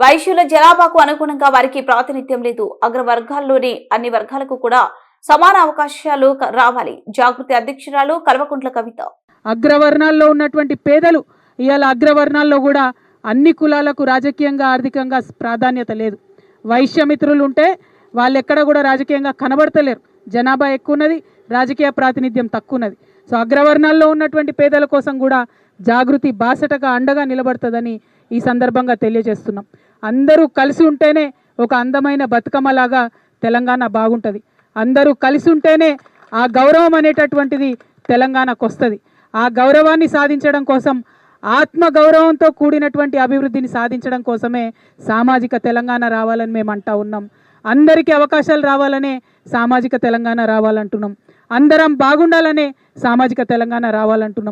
వైశ్యుల జనాభాకు అనుగుణంగా వారికి ప్రాతినిధ్యం లేదు. అగ్రవర్గాల్లోని అన్ని వర్గాలకు కూడా సమాన అవకాశాలు రావాలి. జాగృతి అధ్యక్షురాలు కల్వకుంట్ల కవిత. అగ్రవర్ణాల్లో ఉన్నటువంటి పేదలు ఇవాళ అగ్రవర్ణాల్లో కూడా అన్ని కులాలకు రాజకీయంగా ఆర్థికంగా ప్రాధాన్యత లేదు. వైశ్యమిత్రులు ఉంటే వాళ్ళు ఎక్కడ కూడా రాజకీయంగా కనబడతలేరు. జనాభా ఎక్కువ ఉన్నది రాజకీయ ప్రాతినిధ్యం తక్కువ ఉన్నది సో అగ్రవర్ణాల్లో ఉన్నటువంటి పేదల కోసం కూడా జాగృతి బాసటగా అండగా నిలబడుతుందని ఈ సందర్భంగా తెలియజేస్తున్నాం. అందరూ కలిసి ఉంటేనే ఒక అందమైన బతుకమ్మలాగా తెలంగాణ బాగుంటుంది. అందరూ కలిసి ఉంటేనే ఆ గౌరవం అనేటటువంటిది తెలంగాణకు వస్తుంది. ఆ గౌరవాన్ని సాధించడం కోసం ఆత్మ గౌరవంతో కూడినటువంటి అభివృద్ధిని సాధించడం కోసమే సామాజిక తెలంగాణ రావాలని మేము అంటా ఉన్నాం. అందరికీ అవకాశాలు రావాలనే సామాజిక తెలంగాణ రావాలంటున్నాం. అందరం బాగుండాలనే సామాజిక తెలంగాణ రావాలంటున్నాం.